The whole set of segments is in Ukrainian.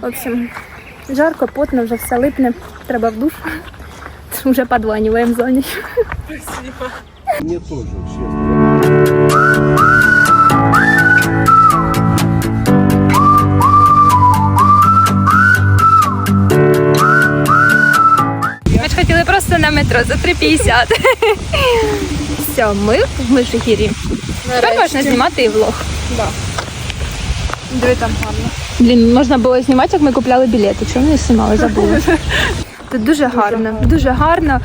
В общем, жарко, потно, вже все липне, треба в душ. Вже подванюємо за ніч. Мне тоже, честно. Ми ж хотіли просто на метро за 3,50. Все, ми в Межигір'ї. Тепер можна знімати і влог. Диви там гарно. Блін, можна було знімати, як ми купляли білети. Чому не знімали, забули. Тут дуже гарно, дуже гарно.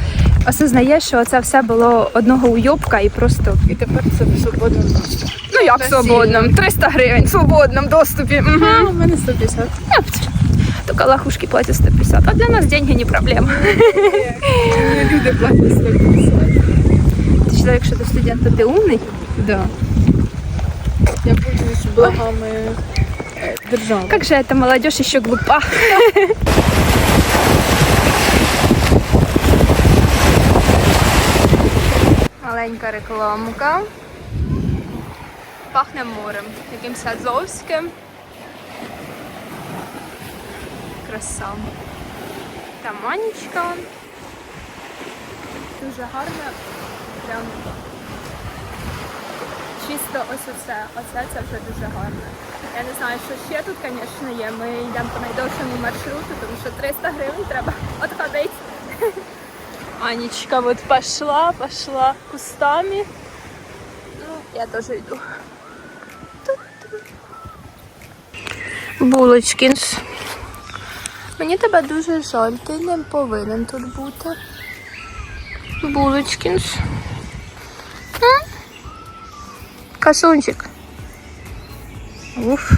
Осознаєш, що це все було одного уйобка і просто. І тепер це в свободному доступі. Ну як в свободному? 300 гривень в свободному доступі. Угу. У мене 150. Только лохушки платят 150, а для нас деньги не проблема. Люди платять 150. Ти чоловік, якщо ти студент, то ти умний? Да. Я пользуюсь благами держави. Как же эта молодежь еще глупа. Маленька рекламка. Пахне морем, якимось азовським. Краса. Там Анечка. Дуже гарно. Прям чисто ось оце. Оце це вже дуже гарно. Я не знаю, що ще тут, звісно, є. Ми йдемо по найдовшому маршруту, тому що 300 гривень треба відходити. Анечка вот пошла, пошла кустами. Ну, я теж йду. Булочкінс. Мені тебе дуже жаль, ти не повинен тут бути. Булочкінс. М? Уф.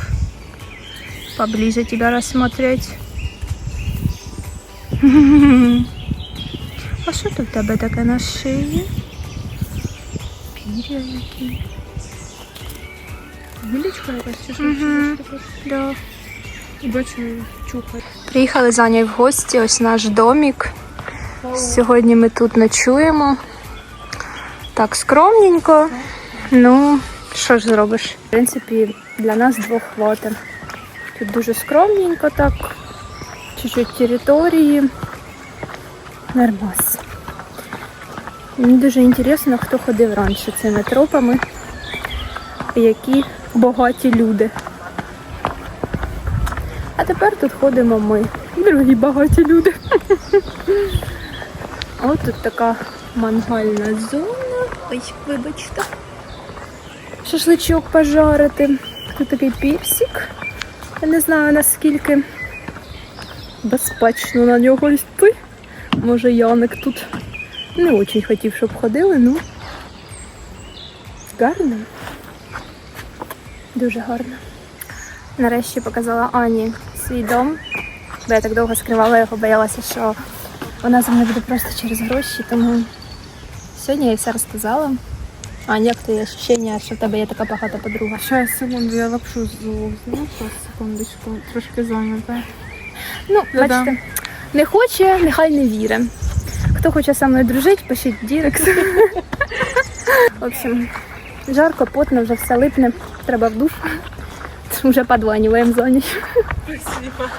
Поближе тебя рассмотреть. А що тут в тебе таке на шиї? Пір'я які. Гілічка якась чи що? Да. Бачу, чухає. Приїхали за нею в гості, ось наш домик. Сьогодні ми тут ночуємо. Так, скромненько. Ну, що ж зробиш? В принципі, для нас двох хватить. Тут дуже скромненько так. Чуть-чуть території. Нормас. Мені дуже інтересно, хто ходив раніше цими тропами. Які багаті люди. А тепер тут ходимо ми. Другі багаті люди. Ось тут така мангальна зона. Ой, вибачте. Шашличок пожарити. Тут такий піпсик. Я не знаю наскільки безпечно на нього йти. Може Яник тут не дуже хотів, щоб ходили, ну гарно. Дуже гарно. Нарешті показала Ані свій дом, бо я так довго скривала його, боялася, що вона за мною буде просто через гроші, тому сьогодні я їй все розказала. Аня, як твої відчуття, що в тебе є така багата подруга? Щас, секунду, я лапшу з секундочку, трошки зайнята. Ну, Да-да. бачите, не хоче, нехай не віре. Хто хоче зі мною дружити, пишіть дірекс. В общем, жарко, потно, вже все липне, треба в душ. Вже подванюємо. Спасибо.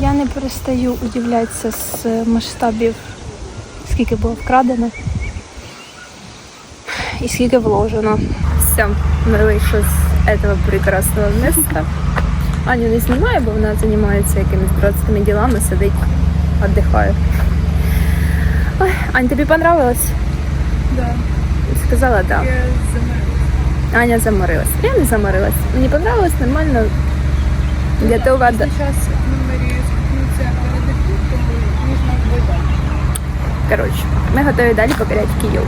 Я не перестаю удивлятися з масштабів, скільки було вкрадено і скільки вложено. Все, ми вийшли з цього прекрасного міста. Аню не знімає, бо вона займається якимись дурацькими ділами, сидить, віддихає. Ой, Ань, тобі понравилось? Да. Сказала, так. Да. Я замерзла. Аня заморилась. Я не заморилась. Мені понравилось нормально. Готова до... Сейчас номері спіткнуться передихнути, тому можна вдати. Коротше, ми готові далі покоряти Київ.